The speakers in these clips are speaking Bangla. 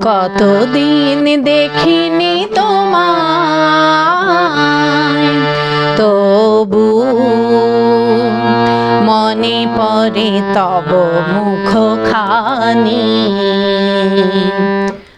কতদিন দেখিনি তোমায় তবু মনে পড়ে তব মুখ খানি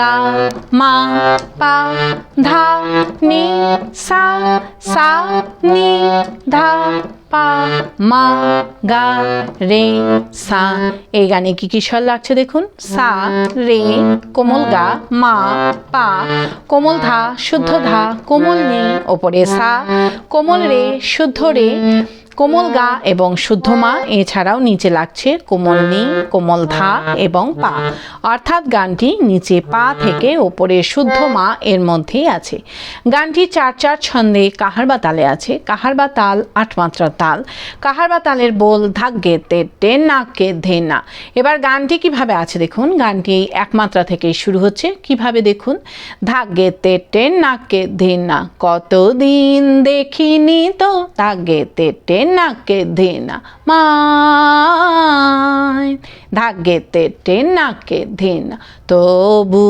গা মা পা ধা নি সা সা নি ধা পা মা গা রে সা এই গানে কি কি স্বর লাগছে দেখুন? সা, রে, কোমল গা, মা, পা, কোমল ধা, শুদ্ধ ধা, কোমল নি, ওপরে সা, কোমল রে, শুদ্ধ রে কোমল গা এবং শুদ্ধ মা, এছাড়াও নিচে লাগছে কোমল নি, কোমল ধা এবং পা। অর্থাৎ গানটি নিচে পা থেকে ওপরে শুদ্ধ মা এর মধ্যেই আছে। গানটি চার চার ছন্দে কাহার বা তালে আছে। কাহার বা তাল আট মাত্রার তাল। কাহার বা তালের বোল ধাক গেতে টেন নাক কে ধে না। এবার গানটি কীভাবে আছে দেখুন। গানটি একমাত্রা থেকে শুরু হচ্ছে। কীভাবে দেখুন? ধাক গেতে টেন নাক কে ধে না। কতদিন দেখিনি তো। ধাক গেতে টেন নাক কে ধে না মায় ধাক গেতে টেন নাক কে ধে না তবু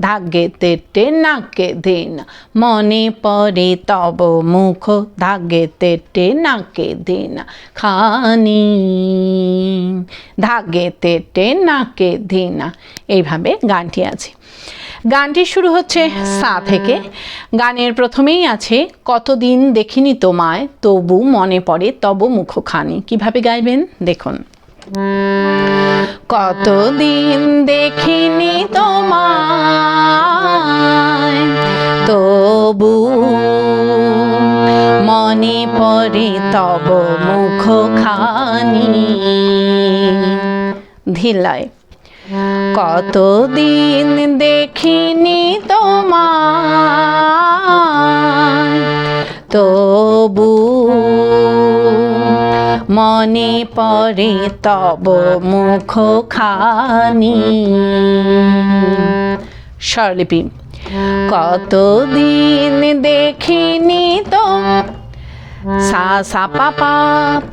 ধাগেতে টেনাকে দিন মনে পড়ে তব মুখ ধাগেতে টেনাকে দিন খানি ধাগেতে টেনাকে দিন এইভাবে গানটি আছে। গানটি শুরু হচ্ছে সা থেকে। গানের প্রথমেই আছে, কতদিন দেখিনি তোমায়, তবু মনে পড়ে তব মুখখানি। কীভাবে গাইবেন? দেখুন। কতদিন দেখিনি তোমায়, তবু মনে পড়ে তব মুখ খানি ধিলায় কতদিন দেখিনি তোমায়, তবু মনে পড়ে তব মুখ খানি স্বরলিপি, কতদিন দেখিনি তো সা সা পা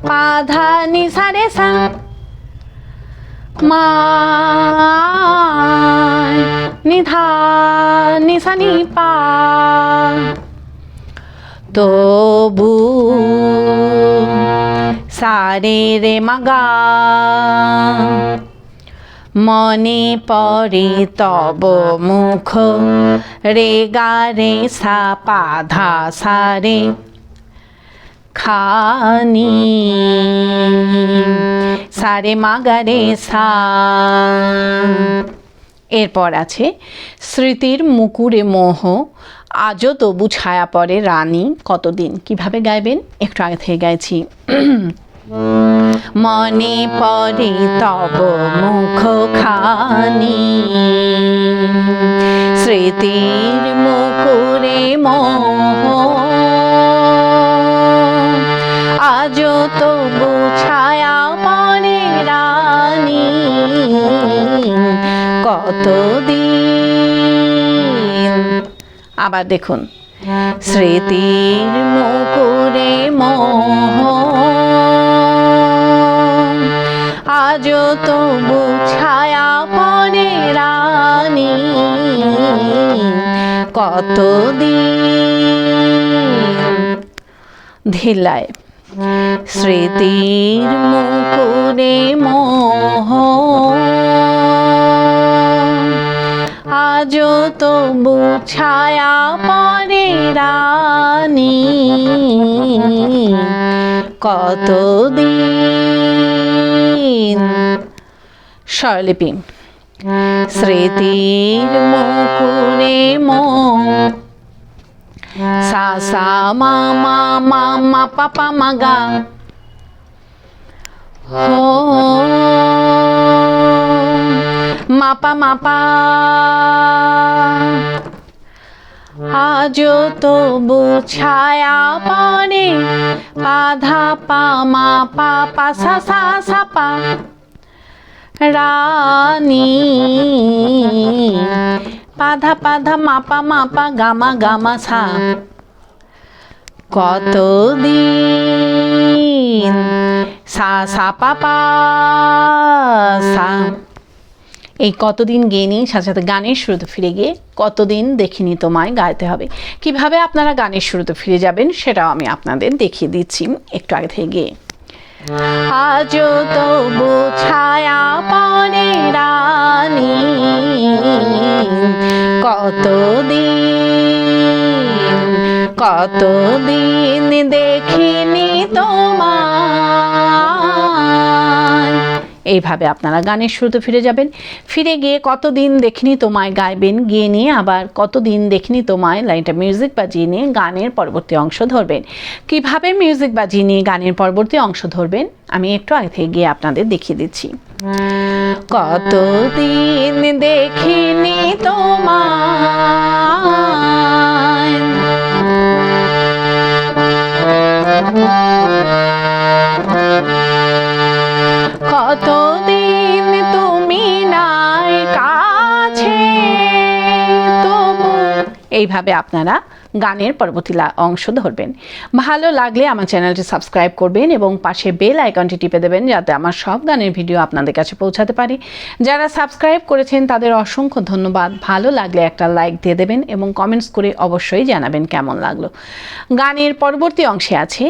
পা ধা নি সা রে সা। নিধা নিসা নি পা তবু সারে রে মাগা। মনে পড়ে তব মুখ রে গা রে সা পাধা সারে। খানি। সারে মাগারে সা। এরপর আছে, স্মৃতির মুকুরে মোহ, আজও তবু ছায়া পড়ে রানী। কতদিন? কীভাবে গাইবেন? একটু আগে থেকে গাইছি। মনে পড়ে তব মুখ খানি। স্মৃতির মুকুরে মোহ। তবু ছায়া পরে রানী। আবার দেখুন। স্মৃতির মুকুরে মোহ আজও তবু ছায়া পরে রানী। কতদিন? ধিলায় স্মৃতির মুকুরে মোহ আজও তবু ছায়া পরে রানী। কতদিন? স্বরলিপি। স্মৃতির মুকুরে মোহ সা সা মা মা মা মা পা পা মা গা হো মাপা মাপা আজও তবু ছায়া পানে পাধা পা মা পা পা সা সা সা পা রানী পাধা পাধা মাপা মাপা গামা গামা সা কতদিন সা সা পা পা সা। এই কতদিন গেয়ে নিয়ে সাথে সাথে গানের শুরুতে ফিরে গিয়ে কতদিন দেখিনি তোমায় গাইতে হবে। কীভাবে আপনারা গানের শুরুতে ফিরে যাবেন সেটাও আমি আপনাদের দেখিয়ে দিচ্ছি একটু আগে থেকে। গিয়ে আজও তো ছায়া পরে রানী। কতদিন কতদিন দেখিনি তোমায়। এইভাবে আপনারা গানের শুরুতে ফিরে যাবেন। ফিরে গিয়ে কতদিন দেখিনি তোমায় গাইবেন, গিয়ে নিয়ে আবার কতদিন দেখিনি তোমায় লাইনটা মিউজিক বাজিয়ে নিয়ে গানের পরবর্তী অংশ ধরবেন। কীভাবে মিউজিক বাজিয়ে নিয়ে গানের পরবর্তী অংশ ধরবেন, আমি একটু আগে থেকে গিয়ে আপনাদের দেখিয়ে দিচ্ছি। কতদিন দেখিনি তোমায় এইভাবে আপনারা গানের পরবর্তী অংশ ধরবেন। ভালো লাগলে আমার চ্যানেলটি সাবস্ক্রাইব করবেন এবং পাশে বেল আইকনটি টিপে দেবেন যাতে আমার সব গানের ভিডিও আপনাদের কাছে পৌঁছাতে পারে। যারা সাবস্ক্রাইব করেছেন তাদের অসংখ্য ধন্যবাদ। ভালো লাগলে একটা লাইক দিয়ে দেবেন এবং কমেন্টস করে অবশ্যই জানাবেন কেমন লাগল। গানের পরবর্তী অংশে আছে,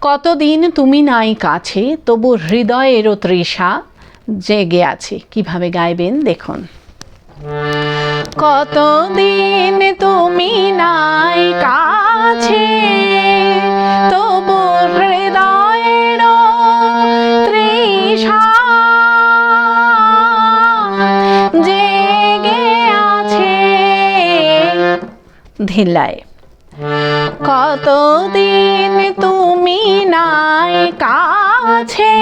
কতদিন তুমি নাই কাছে, তবু হৃদয়েরও তৃষা জেগে আছে। কীভাবে গাইবেন দেখুন। কতদিন তুমি নাই কাছে? কতদিন তুমি নাই কাছে?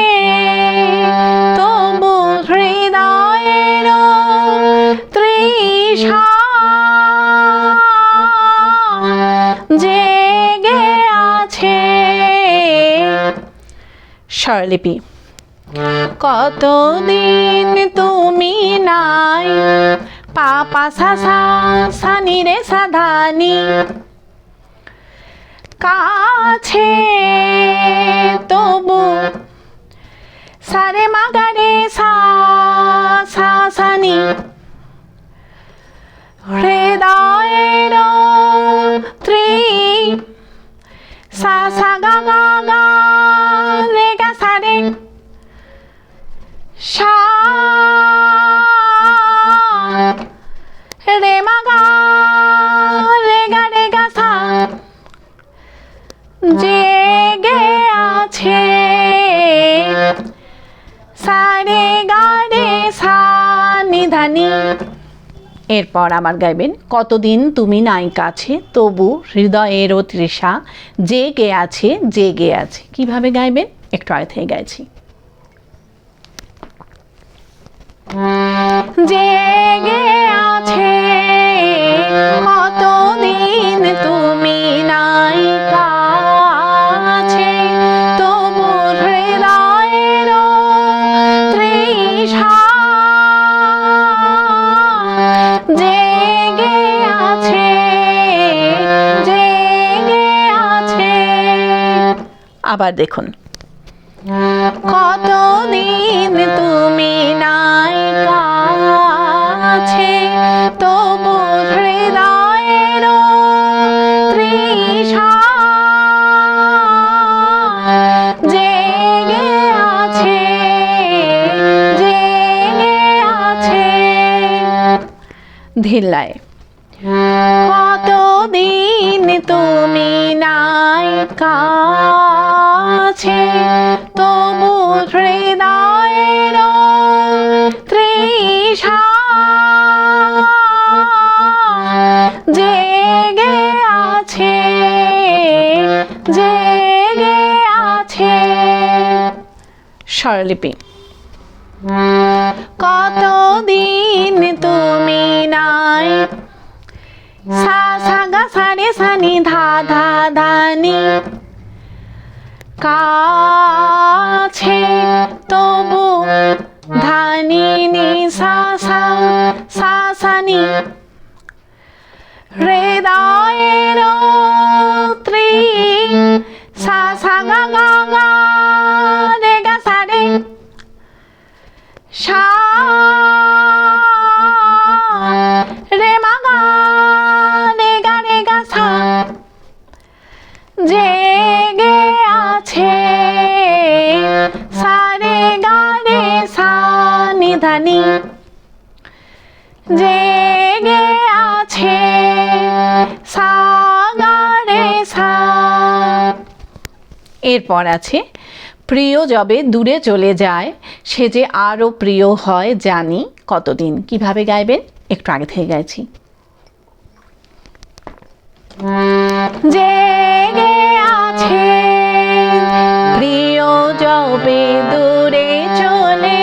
তবু হৃদয়ের জেগে আছে। স্বরলিপি। কতদিন তুমি নাই? পাপা সা সা সানি রে সাধানি। কাছে তবু সারে মাগারে সা সা, সানি। হৃদয়ের ত্রি সা সা গা গা গা রে গা সা রে সা রে মা গা রে গা রে গা সা জেগে আছে সারে গারে সা নিধানি এরপর আবার গাইবেন, কতদিন তুমি নাই কাছে তবু হৃদয়েরও তৃষা, জেগে আছে জেগে আছে। কীভাবে গাইবেন? একটু আগে থেকে গাইছি। জেগে আছে, কতদিন তুমি নাই আবার দেখুন। কতদিন তুমি নাই কাছে আছে। ধিল্লায়। কতদিন তুমি নাই কাছে? তবু হৃদয়ের তৃষা জেগে আছে জেগে আছে। স্বরলিপি। কতদিন সা সা গা সা রে সা নি ধা ধা ধা নি কাছে তবু ধানি নি সা সা সা সা নি হৃদয়ের ত্রি সা সা গা গা গা রে গা সা রে সা এরপর আছে, প্রিয় যবে দূরে চলে যায়, সে যে আরও প্রিয় হয় জানি কতদিন। কীভাবে গাইবেন? একটু আগে থেকে গাইছি। প্রিয় যবে দূরে চলে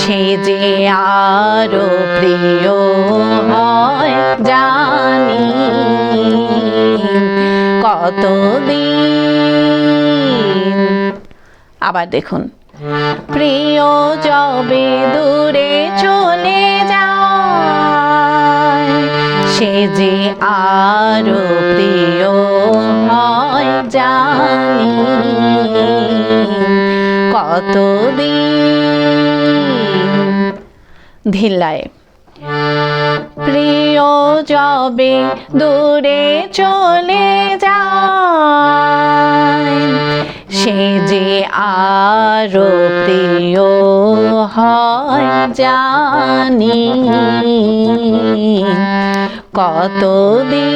সে যে আরও প্রিয় কতদিন আবার দেখুন। প্রিয় যবে দূরে চলে যায়, সে যে আরও প্রিয় হয় জানি। কতদিন ধিল্লায় প্রিয় যবে দূরে চলে সে যে আরও প্রিয় হয় জানি। কতদিন?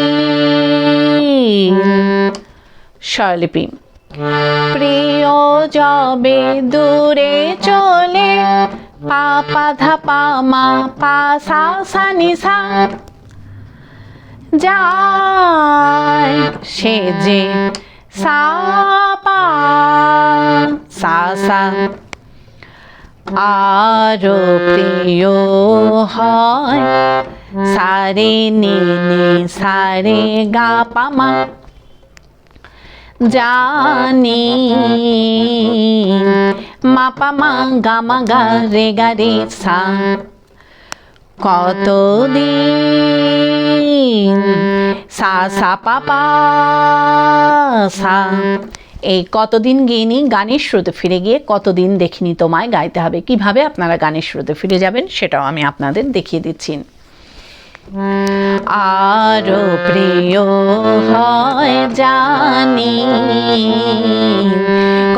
স্বরলিপি। প্রিয় যবে দূরে চলে পা পা, ধা, পা, মা, পা, সা সা, নি, সা। যায় সে যে সা, পা, সা সা। আরও প্রিয় হয়, সারে নি সারে গা, পা, মা। জানি। মাপা মা গা মা গা রে গা রে সা। কতদিন সা সা পা পা সা। এই কতদিন গিয়েনি গানের শ্রুতে ফিরে গিয়ে কতদিন দেখিনি তোমায় গাইতে হবে। কীভাবে আপনারা গানের শ্রুতে ফিরে যাবেন সেটাও আমি আপনাদের দেখিয়ে দিচ্ছি। আরও প্রিয় হয় জানি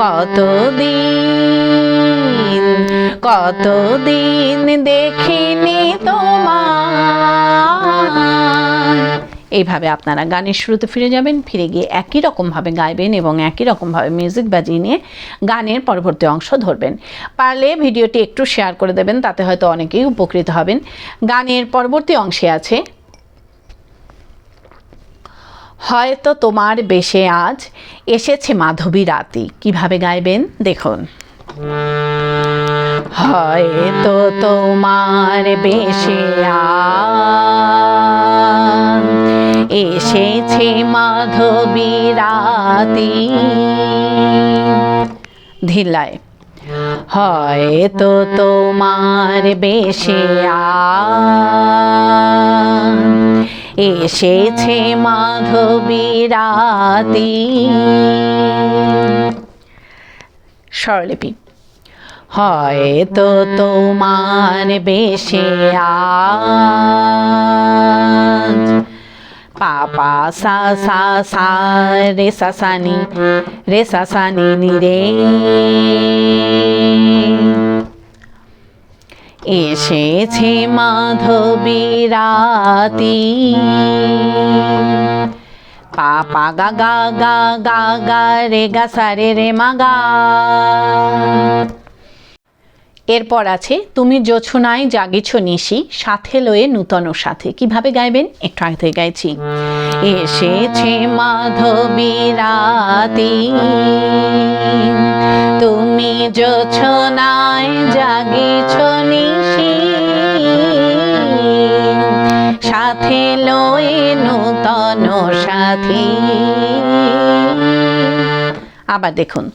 কতদিন কতদিন দেখিনি তোমার এইভাবে আপনারা গানের শুরুতে ফিরে যাবেন, ফিরে গিয়ে একই রকমভাবে গাইবেন এবং একই রকমভাবে মিউজিক বাজিয়ে নিয়ে গানের পরবর্তী অংশ ধরবেন। পারলে ভিডিওটি একটু শেয়ার করে দেবেন, তাতে হয়তো অনেকেই উপকৃত হবেন। গানের পরবর্তী অংশে আছে, হয়তো তোমার বেশে আজ এসেছে মাধবী রাতি। কীভাবে গাইবেন? দেখুন। হয়তো তোমার বেশে এসেছে মাধবী রাতি। ধিলায় হয়তো তোমার বেশে এসেছে মাধবী রাতি। স্বরলিপি। হয়তো তোমার বেশে পাপা সা সা সা রে সা রে সা নি নি রে। এসেছে মাধবী পাপা গা গা গা গা গা রে গা সা রে রে মা গা। এরপর আছে, তুমি জোছনায় জাগিছ নিশি, সাথে লয়ে নূতন সাথে। কীভাবে গাইবেন? একটু আগে থেকে গাইছি। এসেছে মাধবী রাতি, তুমি জোছনায় জাগিছ নিশি, সাথে লয়ে নূতন সাথী। আবার দেখুন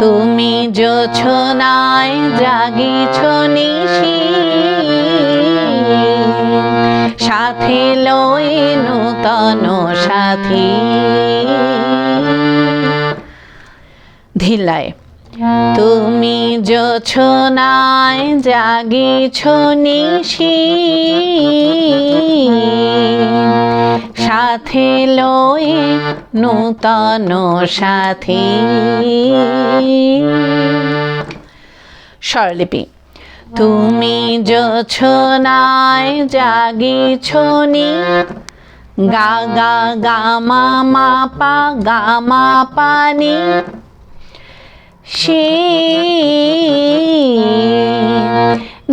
তুমি যোছনায় জাগিছ নিশি। সাথে লই নূতন সাথী। ধিলায় তুমি যোছনায় জাগিছ নিশি। সাথে লয়ে নূতন সাথী। স্বরলিপি। তুমি যোছনায় জাগিছ নি। গা গা গা মা মা পা, গা মা পানি সে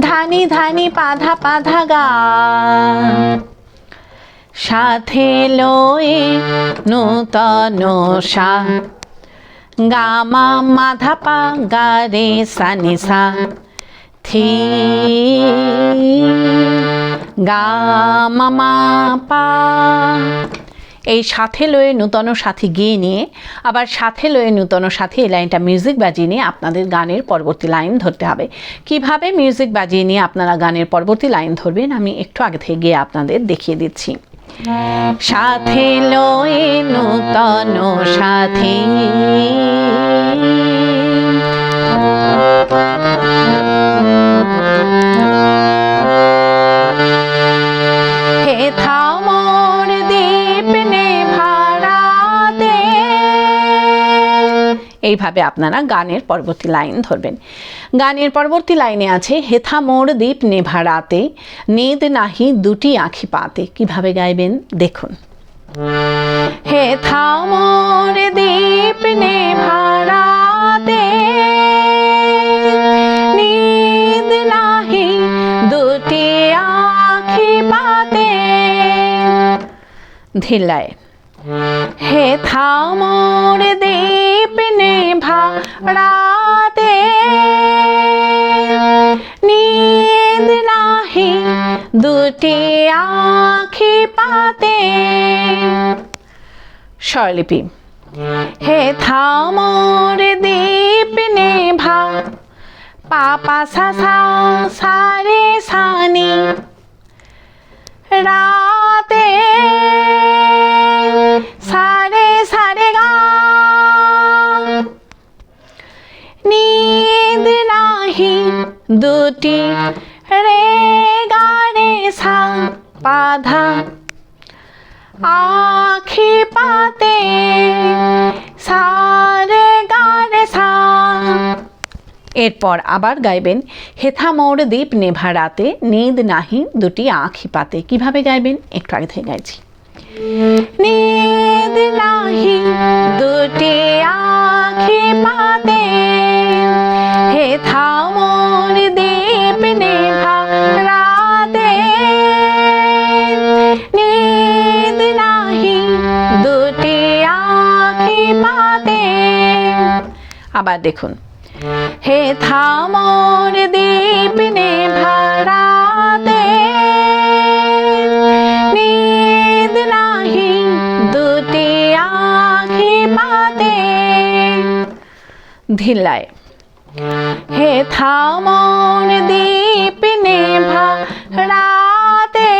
ধানি ধানি পাধা পাধা গা। সাথে লয়ে নূতন সা। গা মা মাধা পা গা রে সা। থি। গা মা মা পা। এই সাথে লয়ে নূতন সাথী গিয়ে নিয়ে, আবার সাথে লয়ে নূতন সাথী এই লাইনটা মিউজিক বাজিয়ে নিয়ে আপনাদের গানের পরবর্তী লাইন ধরতে হবে। কীভাবে মিউজিক বাজিয়ে নিয়ে আপনারা গানের পরবর্তী লাইন ধরবেন, আমি একটু আগে থেকে গিয়ে আপনাদের দেখিয়ে দিচ্ছি। সাথে লয়ে নূতন সাথী এইভাবে আপনারা গানের পরবর্তী লাইন ধরবেন। গানের পরবর্তী লাইনে আছে, হেথা মোর দ্বীপ নেভারাতে, নেদ নাহি দুটি আঁখি পাতে। কীভাবে গাইবেন? দেখুন। হে থামর দীপ নেভারাতে, নিদ নাহি দুটি আঁখি পাতে। ধিলায় হে থামর দীপ নেভারাতে নিদ নাহি দুটি আঁখি পাতে। স্বরলিপি। হে থামর দীপ নেভা পাপা সা সা সারে সানি। রাতে সারে সারে গা। নিদ নাহি দুটি রে গারে সা পাধা আখি পাতে সারে গারে সা। এরপর আবার গাইবেন হেথা মোর দ্বীপ নেভা রাতে নিদ নাহি দুটি আঁখি পাতে। কীভাবে গাইবেন? একটু আগে থেকে গাইছি। নিদ নাহি দুটি আঁখি পাতে হেথা মোর দ্বীপ নেভা রাতে। নিদ নাহি, দুটি আঁখি পাতে আবার দেখুন, হে থামর দীপ নেভারাতে নিদ ধিলায় হে থামর দীপ নেভা রাতে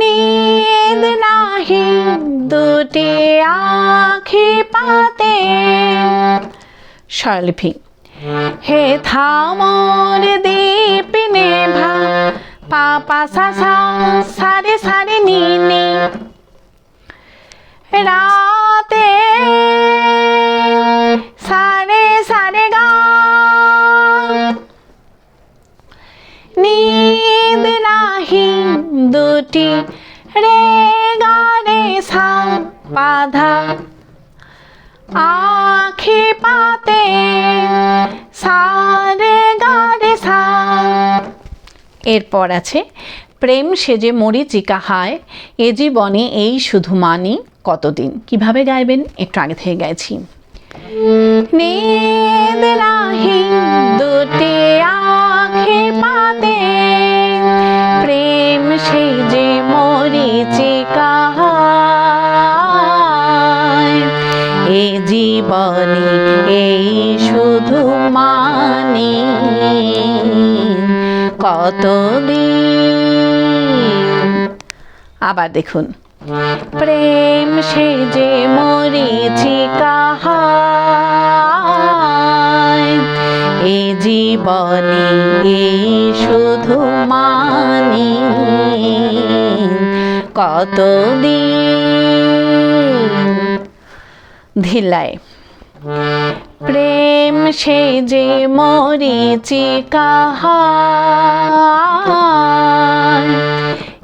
নিদ নাহি দুটি আঁখি পাতে। স্বরলিপি। হে থামর দীপ নেভা পাপা সা সা সারে সারে নি নি রাতে নিদ নাহি দুটি রে গা রে সা পাধা আখি পাতে সারে গারে সা এরপর আছে, প্রেম সেজে মরিচিকা হায়, এ জীবনে এই শুধু মানি কতদিন? কীভাবে গাইবেন? একটু আগে থেকে গাইছি। হেমাদে প্রেম সেই যে মরিচিকা এ জীবনে এই শুধু মানি। কতদিন? আবার দেখুন। প্রেম সে যে কাহা এ জীবনে এই শুধু মানি। কতদিন? ধিলায় প্রেম সে যে মরিচি কাহায়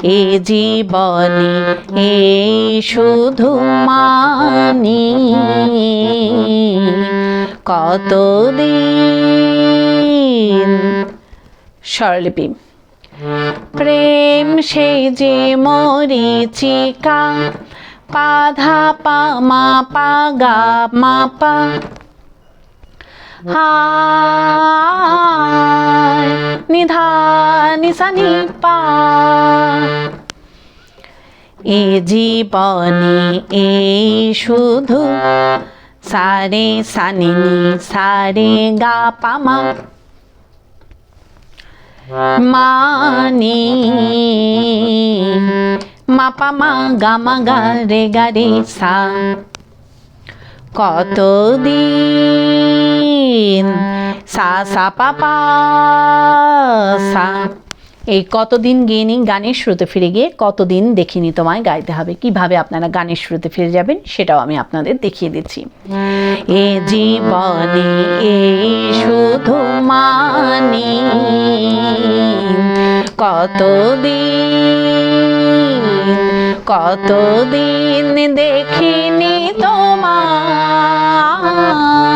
এ জীবনে এ শুধু মানি। কতদিন? স্বরলিপি। প্রেম সে যে মরিচিকা পাধা পা, মা পা, গা, মা পা। নিধা, নিসা নি পা এ জীবনে এই শুধু সারে সানিনি সারে গা পামা মানি মাপা মা গামা গা রে রে, সা। কতদিন সা সা পা, সা। এই কতদিন গেয়ে গানের শুরুতে ফিরে গিয়ে কতদিন দেখিনি তোমায় গাইতে হবে? কীভাবে আপনারা গানের শুরুতে ফিরে যাবেন সেটাও আমি আপনাদের দেখিয়ে দিচ্ছি। এ জীবনে এই শুধু মানি, কতদিন কতদিন দেখিনি তোমায়।